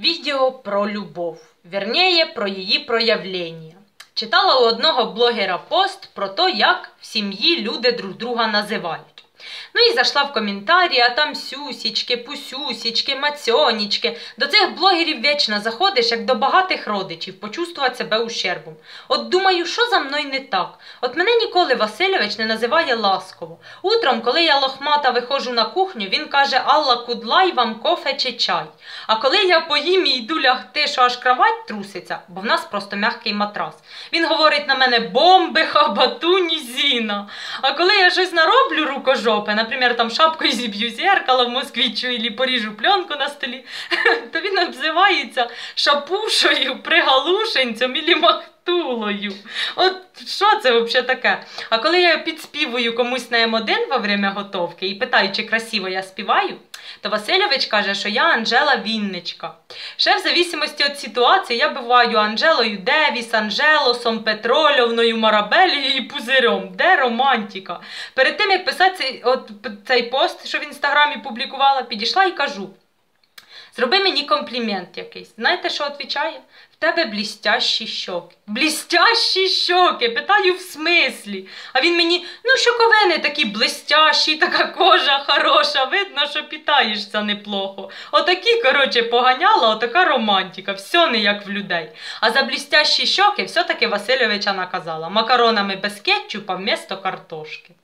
Відео про любов, вірніше про її проявлення. Читала у одного блогера пост про те, як в сім'ї люди друг друга називають. Ну і зайшла в коментарі, а там сюсічки, пусюсічки, мацьонічки. До цих блогерів вічно заходиш, як до багатих родичів, почувствувати себе ущербом. От думаю, що за мною не так? От мене ніколи Васильович не називає ласково. Утром, коли я лохмата виходжу на кухню, він каже Алла Кудлай вам кофе чи чай. А коли я поїм і йду лягти, що аж кровать труситься, бо в нас просто м'який матрас. Він говорить на мене бомби, хабатуні, зіна. А коли я щось нароблю рукожопе, наприклад, там шапкою зіб'ю зеркало в москвічу і поріжу пленку на столі, то він обзивається шапушою, пригалушенцем і махтулою. От що це взагалі таке? А коли я підспівую комусь на М1 во время готовки і питаю, чи красиво я співаю, то Васильович каже, що я Анжела Вінничка. Ще в зависимості від ситуації я буваю Анжелою Девіс, Анжелосом, Петрольовною, Марабелією і Пузирем. Де романтика? Перед тим, як писати цей, от, цей пост, що в інстаграмі публікувала, підійшла і кажу. Зроби мені комплімент якийсь. Знаєте, що відповідає? В тебе блістящі щоки. Блістящі щоки. Питаю в смислі. А він мені, ну щоковини такі блистящі, така кожа хороша, видно, що питаєшся неплохо. Отакі, коротше, поганяла, отака романтика, все не як в людей. А за блістящі щоки все-таки Васильовича наказала. Макаронами без кетчупа вмісто картошки.